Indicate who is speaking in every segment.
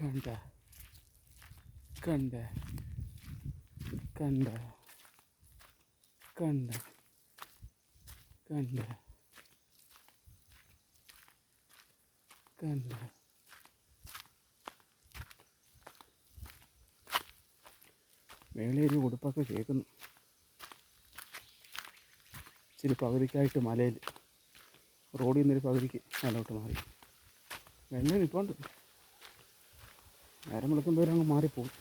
Speaker 1: കണ്ട? കണ്ട? കണ്ട? കണ്ട? കണ്ട? കണ്ട? മേളയൊരു ഉടുപ്പൊക്കെ കേൾക്കുന്നു. ഇച്ചിരി പകുതിക്കായിട്ട് മലയിൽ റോഡിൽ നിന്നൊരു പകുതിക്ക് മേലോട്ട് മാറി. വെള്ളം നിൽപ്പുണ്ട് നേരം വിളിക്കുമ്പോൾ അങ്ങ് മാറിപ്പോകും.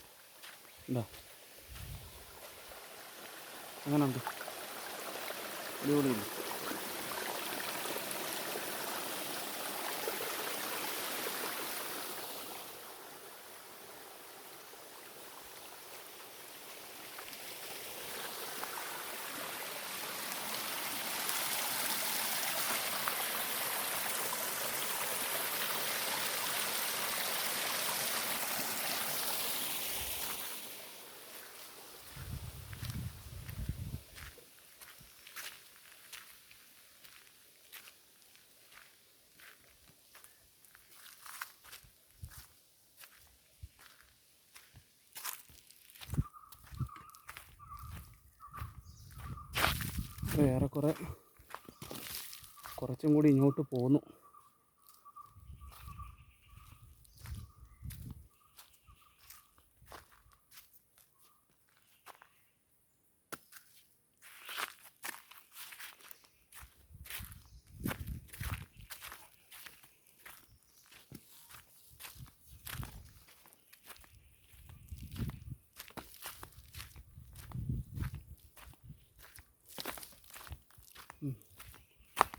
Speaker 1: എന്താ അങ്ങനുണ്ട് അടിപൊളിയില്ല ഏറെക്കുറെ കുറച്ചും കൂടി ഇങ്ങോട്ട് പോന്നു.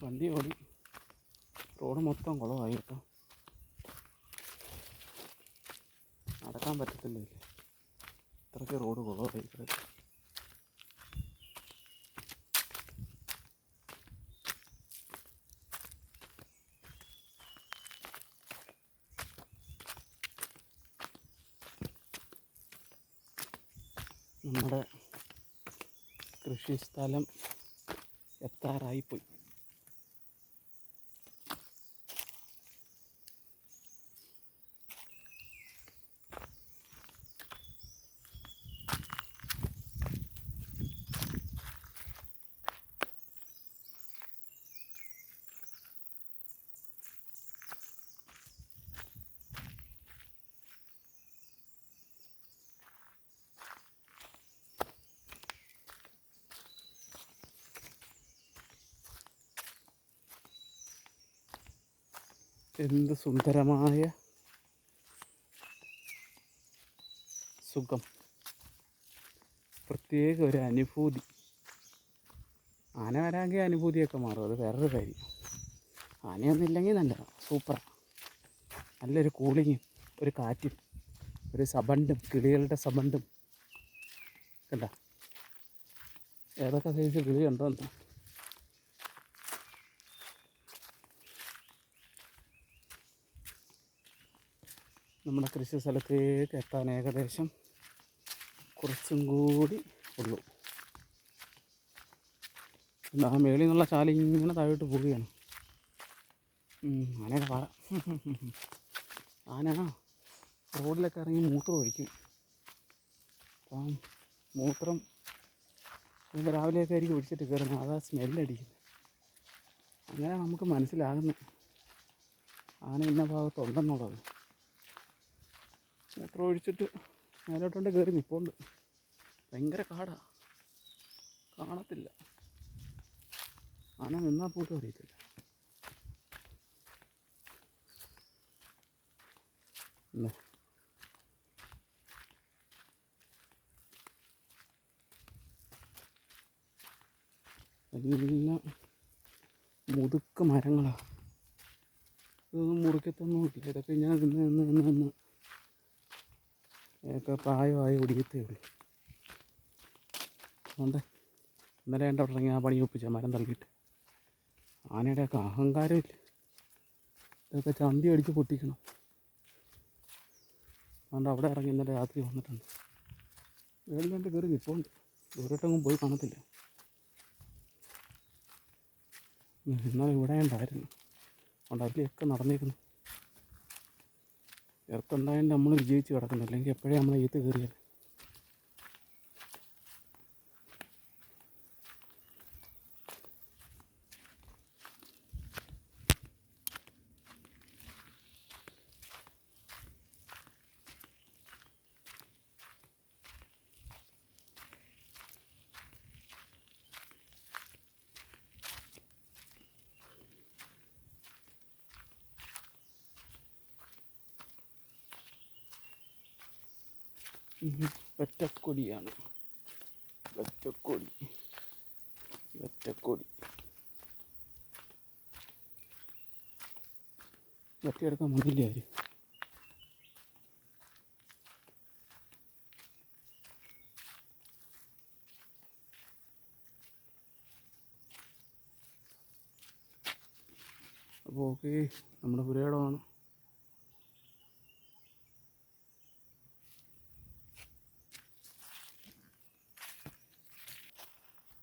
Speaker 1: വണ്ടി ഓടി. റോഡ് മൊത്തം കുളമായി കേട്ടോ. നടക്കാൻ പറ്റത്തില്ല. ഇത്രയ്ക്ക് റോഡ് കുളമായി നമ്മുടെ കൃഷി നമ്മുടെ é estar aí, pois. എന്ത് സുന്ദരമായ സുഖം. പ്രത്യേക ഒരു അനുഭൂതി. ആന വരാമെങ്കിൽ അനുഭൂതിയൊക്കെ മാറും. അത് വേറൊരു കാര്യം. ആനയൊന്നുമില്ലെങ്കിൽ നല്ലതാണ് സൂപ്പറാണ് നല്ലൊരു കൂളിങ്ങും ഒരു കാറ്റും ഒരു സബണ്ടും കിളികളുടെ സബണ്ടും. കണ്ട? ഏതൊക്കെ സൈസ് കിളിയുണ്ടോ ഉണ്ടോ നമ്മുടെ കൃഷി സ്ഥലത്തേക്ക് എത്താൻ ഏകദേശം കുറച്ചും കൂടി ഉള്ളൂ. ആ മേളിൽ നിന്നുള്ള ചാല ഇങ്ങനെ താഴോട്ട് പോവുകയാണ്. ആനയുടെ പാറ. ആന റോഡിലൊക്കെ ഇറങ്ങി മൂത്രം ഒഴിക്കും. അപ്പം മൂത്രം ഇന്ന് രാവിലെയൊക്കെ ആയിരിക്കും ഒഴിച്ചിട്ട് കയറുന്നത്. അതാ സ്മെല്ലടിക്കുന്നത്. അങ്ങനെ നമുക്ക് മനസ്സിലാകുന്നു. ആന ഇന്ന ഭാഗത്തുണ്ടെന്നുള്ളത്. മൂത്രം ഒഴിച്ചിട്ട് മേലോട്ടുണ്ട് കയറി നിൽപ്പുണ്ട് ഭയങ്കര കാടാ. കാണത്തില്ല. ആന നിന്നാൽ പോലും അറിയത്തില്ല. എല്ലാം മുതുക്ക മരങ്ങളാണ് ഇതൊന്നും മുറിക്കത്തൊന്നും ഇല്ല ഇതൊക്കെ ഞാൻ നിന്ന് നിന്ന് നിന്ന് ഒക്കെ പ്രായമായി ഒടിയത്തേ ഉള്ളൂ അതുകൊണ്ട് ഇന്നലെ എന്റെ അവിടെ ഇറങ്ങി ആ പണി ഒപ്പിച്ച മരം തള്ളിയിട്ട് ആനയുടെയൊക്കെ അഹങ്കാരമില്ല. ഇതൊക്കെ ചന്തി അടിച്ച് പൊട്ടിക്കണം. അതുകൊണ്ട് അവിടെ ഇറങ്ങി ഇന്നലെ രാത്രി വന്നിട്ടുണ്ട്. വേളിലാണ്ട് കയറി നിൽപ്പുണ്ട് ദൂരോട്ടൊന്നും പോയി കാണത്തില്ല. ഇന്നലെ ഇവിടെ ഉണ്ടായിരുന്നു. അതുകൊണ്ട് അതിലൊക്കെ നടന്നിരുന്നു. എർത്തുണ്ടായതുകൊണ്ട് നമ്മൾ വിജയിച്ച് കിടക്കുന്നു അല്ലെങ്കിൽ എപ്പോഴേ നമ്മൾ ഈത്ത് കയറിയത് ഒറ്റക്കൊടിയാണ്. വെറ്റക്കൊടി ഒറ്റക്കൊടി. വെട്ടിയെടുക്കാൻ വന്നില്ലേ അവർ അപ്പോൾ ഓക്കെ നമ്മുടെ പുരയിടമാണ്.